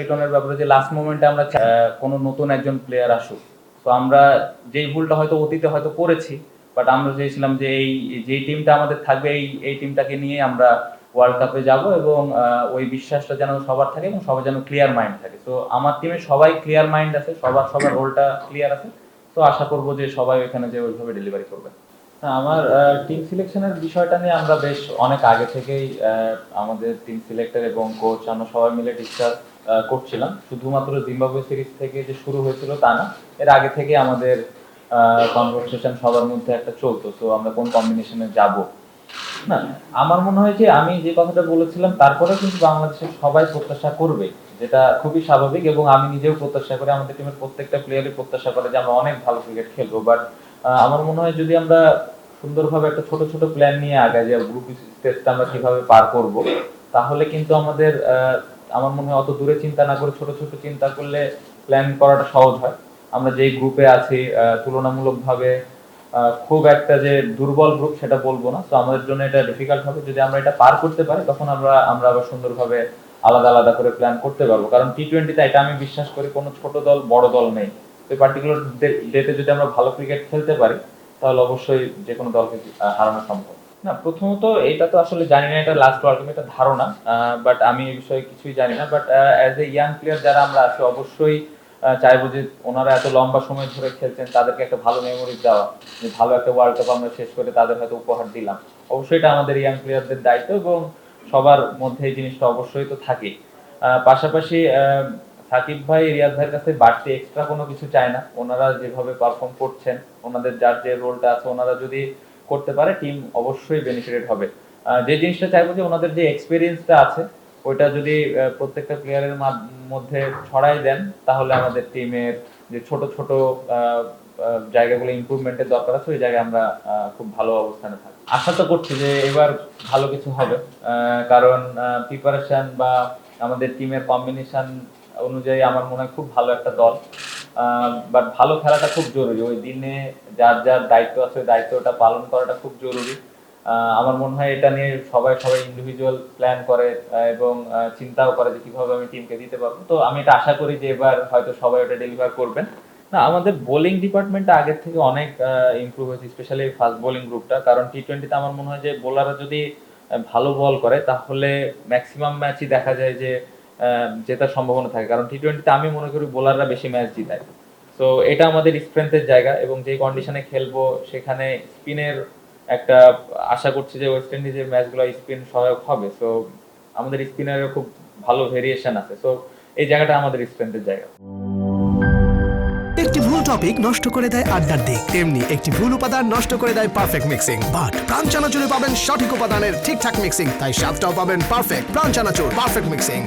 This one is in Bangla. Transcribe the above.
লিটনের ব্যাপারে যে লাস্ট মোমেন্টে আমরা কোনো নতুন একজন প্লেয়ার আসুক। তো আমরা যেই ভুলটা হয়তো অতীতে হয়তো করেছি বাট আমরা চেয়েছিলাম যে এই টিমটা আমাদের থাকবে, এই এই টিমটাকে নিয়ে আমরা ওয়ার্ল্ড কাপে যাব এবং ওই বিশ্বাসটা যেন সবার থাকে এবং সবার যেন ক্লিয়ার মাইন্ড থাকে। তো আমার টিমে সবাই ক্লিয়ার মাইন্ড আছে, সবার সবার রোলটা ক্লিয়ার আছে। তো আশা করব যে সবাই এখানে যে ওইভাবে ডেলিভারি করবে। আমার টিম সিলেকশনের বিষয়টা নিয়ে আমরা বেশ অনেক আগে থেকেই আমাদের টিম সিলেক্টর এবং কোচ আমরা সবাই মিলে ডিসকাস করছিলাম। শুধুমাত্র জিম্বাবুয়ে সিরিজ থেকে যে শুরু হয়েছিল তা না, এর আগে থেকে আমাদের কনভারসেশন সবার মধ্যে একটা চলতো। তো আমরা কোন কম্বিনেশনে যাব? না, আমার মনে হয় যে আমি যে কথাটা বলেছিলাম তারপরে কিন্তু বাংলাদেশের সবাই প্রত্যাশা করবে, যেটা খুবই স্বাভাবিক এবং আমি নিজেও প্রত্যাশা করি, আমাদের টিমের প্রত্যেকটা প্লেয়ারই প্রত্যাশা করে যে আমরা অনেক ভালো ক্রিকেট খেলব। বাট আমার মনে হয় যদি আমরা সুন্দরভাবে একটা ছোট ছোট প্ল্যান নিয়ে আগাই যে গ্রুপ স্টেজটা আমরা কীভাবে পার করব, তাহলে কিন্তু আমাদের আমার মনে হয় অত দূরে চিন্তা না করে ছোট ছোট চিন্তা করলে প্ল্যান করাটা সহজ হয়। আমরা যেই গ্রুপে আছি তুলনামূলকভাবে খুব একটা যে দুর্বল গ্রুপ সেটা বলব না। তো আমাদের জন্য এটা ডিফিকাল্ট হবে। যদি আমরা এটা পার করতে পারি, তখন আমরা আমরা আবার সুন্দরভাবে আলাদা আলাদা করে প্ল্যান করতে পারব। কারণ টি টোয়েন্টিতে এটা আমি বিশ্বাস করি কোনো ছোট দল, বড় দল নেই। তো পার্টিকুলার ডেতে যদি আমরা ভালো ক্রিকেট খেলতে পারি, তাহলে অবশ্যই যে কোনো দলকে হারানো সম্ভব। না, প্রথমত এটা তো আসলে জানি না, এটা লাস্ট ওয়ার্ল্ড এটা ধারণা বাট আমি এই বিষয়ে কিছুই জানি না but as a young player যারা আমরা আছি, অবশ্যই চাইব যে ওনারা এত লম্বা সময় ধরে খেলছেন, তাদেরকে একটা ভালো মেমোরি দেওয়া, যে ভালো একটা ওয়ার্ল্ড কাপ আমরা শেষ করে তাদের হয়তো উপহার দিলাম। অবশ্যই এটা আমাদের ইয়াং প্লেয়ারদের দায়িত্ব এবং সবার মধ্যে এই জিনিসটা অবশ্যই তো থাকে। পাশাপাশি সাকিব ভাই, রিয়াদ ভাইয়ের কাছে বাড়তি এক্সট্রা কোনো কিছু চায় না। ওনারা যেভাবে পারফর্ম করছেন, ওনাদের যার যে রোলটা আছে, ওনারা যদি করতে পারে টিম অবশ্যই বেনিফিটেড হবে। যে জিনিসটা চাইব যে ওনাদের যে এক্সপিরিয়েন্সটা আছে, ওইটা যদি প্রত্যেকটা প্লেয়ারের মধ্যে ছড়াই দেন, তাহলে আমাদের টিমের যে ছোট ছোট জায়গাগুলো ইমপ্রুভমেন্টের দরকার আছে, ওই জায়গায় আমরা খুব ভালো অবস্থানে থাকি আশা তো করছি যে এবার ভালো কিছু হবে কারণ প্রিপারেশন বা আমাদের টিমের কম্বিনেশন অনুযায়ী আমার মনে হয় খুব ভালো একটা দল। বাট ভালো খেলাটা খুব জরুরি। ওই দিনে যার যার দায়িত্ব আছে, ওই দায়িত্বটা পালন করাটা খুব জরুরি। আমার মনে হয় এটা নিয়ে সবাই সবাই ইন্ডিভিজুয়াল প্ল্যান করে এবং চিন্তাও করে যে কীভাবে আমি টিমকে দিতে পারব। তো আমি এটা আশা করি যে এবার হয়তো সবাই ওটা ডেলিভার করবেন। না, আমাদের বোলিং ডিপার্টমেন্টটা আগের থেকে অনেক ইমপ্রুভ হয়েছে স্পেশালি ফাস্ট বোলিং গ্রুপটা কারণ টি টোয়েন্টিতে আমার মনে হয় যে বোলাররা যদি ভালো বল করে, তাহলে ম্যাক্সিমাম ম্যাচই দেখা যায় যে জেতার সম্ভাবনা থাকে। কারণ টি টোয়েন্টিতে আমি মনে করি বোলাররা বেশি ম্যাচ জিতায়। তো এটা আমাদের স্ট্রেংথের জায়গা এবং যে কন্ডিশনে খেলব, সেখানে স্পিনের একটা আশা করছি যে ওয়েস্ট ইন্ডিজের ম্যাচগুলো স্পিন সহায়ক হবে। সো আমাদের স্পিনারের খুব ভালো ভেরিয়েশন আছে। সো এই জায়গাটা আমাদের স্ট্রেংথের জায়গা। একটি ভুল টপিক নষ্ট করে দেয় আড্ডার দিক। তেমনি একটি ভুল উপাদান নষ্ট করে দেয় পারফেক্ট মিক্সিং বাট প্রাণ চানাচুরে পাবেন সঠিক উপাদানের ঠিকঠাক মিক্সিং তাই স্বাদটাও পাবেন পারফেক্ট প্রাণ পারফেক্ট মিক্সিং